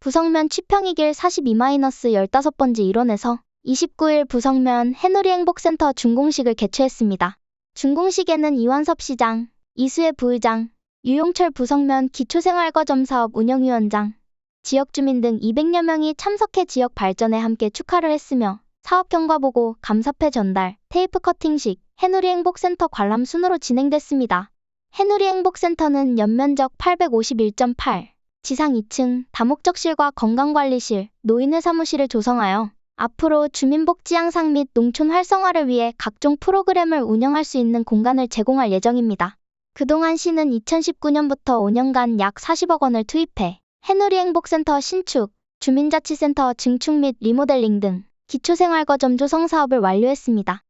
부성면 취평이길 42-15번지 일원에서 29일 부성면 해누리 행복센터 준공식을 개최했습니다. 준공식에는 이완섭 시장, 이수혜 부의장, 유용철 부성면 기초생활과점 사업 운영위원장, 지역 주민 등 200여 명이 참석해 지역 발전에 함께 축하를 했으며 사업 경과 보고, 감사패 전달, 테이프 커팅식, 해누리 행복센터 관람 순으로 진행됐습니다. 해누리 행복센터는 연면적 851.8, 지상 2층 다목적실과 건강관리실, 노인회 사무실을 조성하여 앞으로 주민복지 향상 및 농촌 활성화를 위해 각종 프로그램을 운영할 수 있는 공간을 제공할 예정입니다. 그동안 시는 2019년부터 5년간 약 40억 원을 투입해 해누리 행복센터 신축, 주민자치센터 증축 및 리모델링 등 기초생활과 점 조성 사업을 완료했습니다.